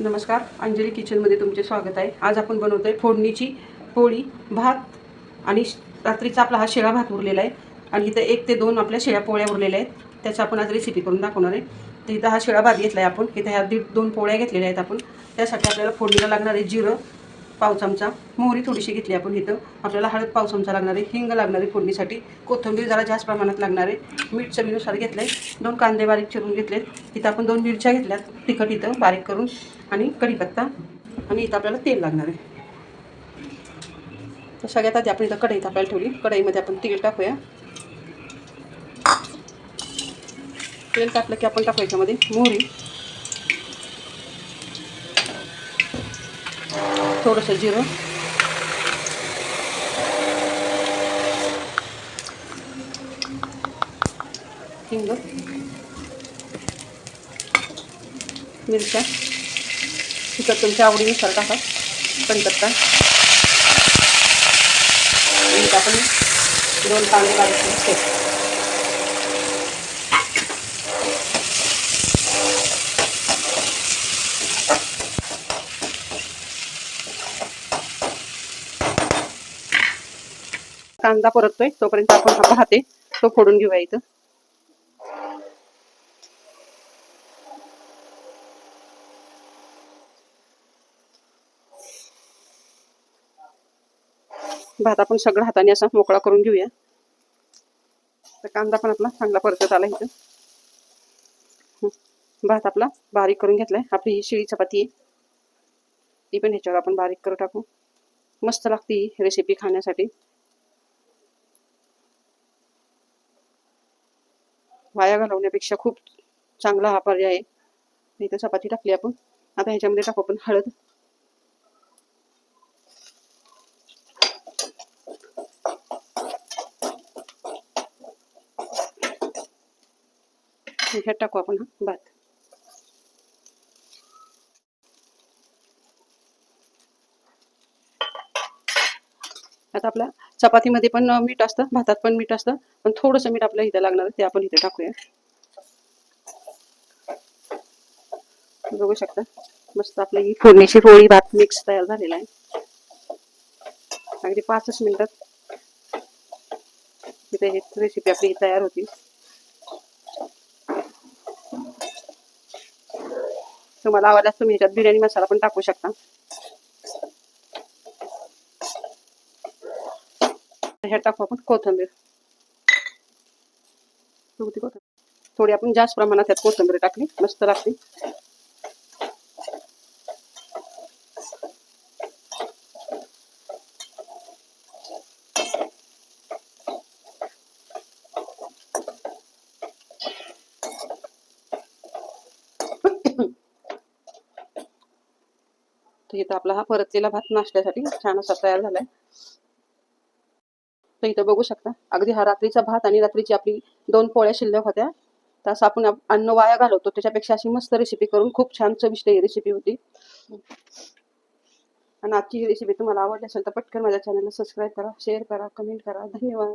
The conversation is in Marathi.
नमस्कार अंजली किचनमध्ये तुमचे स्वागत आहे. आज आपण बनवतो आहे फोडणीची पोळी भात आणि श- रात्रीचा आपला हा शेळा भात उरलेला आहे. आणि इथं एक ते दोन आपल्या शेळ्या पोळ्या उरलेल्या आहेत. त्याचा आपण आज रेसिपी करून दाखवणार आहे. तर इथं हा शेळा भात घेतला आहे आपण. इथं ह्या दीड दोन पोळ्या घेतलेल्या आहेत आपण. त्यासाठी आपल्याला फोडणीला लागणार आहे जिरं पाव चमचा. मोहरी थोडीशी घेतली आपण इथं. आपल्याला हळद पाव चमचा लागणार आहे हिंग लागणार आहे फोडणीसाठी. कोथिंबीर जरा जास्त प्रमाणात लागणार आहे. मीठ चवीनुसार घेतलं आहे दोन कांदे बारीक चिरून घेतलेत. इथं आपण दोन मिरच्या घेतल्यात. तिखट इथं बारीक करून आणि कढीपत्ता. आणि इथं आपल्याला तेल लागणार आहे. तर सगळ्यात आधी आपण इथं कढई तापायला ठेवली. कढईमध्ये आपण तेल टाकूया. तेल टाकलं की आपण टाकू याच्यामध्ये मोहरी. थोडंसं जिरं हिंग. मिरच्या. तिखट तुमच्या आवडीनुसार टाका. कढीपत्ता आणि आपण दोन कांदे काढायचे कांदा परततोय. तोपर्यंत आपण हा पाहते. तो फोडून घेऊया इथं. भात आपण सगळं हाताने असा मोकळा करून घेऊया. तर कांदा पण आपला चांगला परतत आला इथं. भात आपला बारीक करून घेतलाय. आपली ही शिळी चपाती आहे. ती पण ह्याच्यावर आपण बारीक करून टाकू. मस्त लागते ही रेसिपी खाण्यासाठी. वाया घालवण्यापेक्षा खूप चांगला हा पर्याय आहे. इथं चपाती टाकली आपण. आता ह्याच्यामध्ये टाकू आपण हळद. ह्यात टाकू आपण हा भात. आता आपल्या चपातीमध्ये पण मीठ असतं भातात पण मीठ असतं पण थोडंसं मीठ आपल्या इथं लागणार ते आपण इथे टाकूया. बघू शकता मस्त आपली ही फोडणीची रोळी भात मिक्स तयार झालेला आहे. अगदी पाचच मिनिटात इथे ही रेसिपी आपली तयार होती. तुम्हाला आवडल्यास तुम्ही ह्याच्यात बिर्याणी मसाला पण टाकू शकता. ह्यात टाकू आपण कोथिंबीर. बघू थोडी आपण जास्त प्रमाणात त्यात कोथिंबीर टाकली मस्त लागते तर इथं आपला हा परतलेला भात नाश्त्यासाठी छान असा तयार झालाय. तर इथं बघू शकता. अगदी हा रात्रीचा भात आणि रात्रीची आपली दोन पोळ्या शिल्लक होत्या. तर असं आपण अन्न वाया घालवतो. त्याच्यापेक्षा अशी मस्त रेसिपी करून खूप छान चविष्ट ही रेसिपी होती. आणि आजची ही रेसिपी तुम्हाला आवडली असेल तर पटकन माझ्या चॅनलला सबस्क्राईब करा शेअर करा कमेंट करा. धन्यवाद.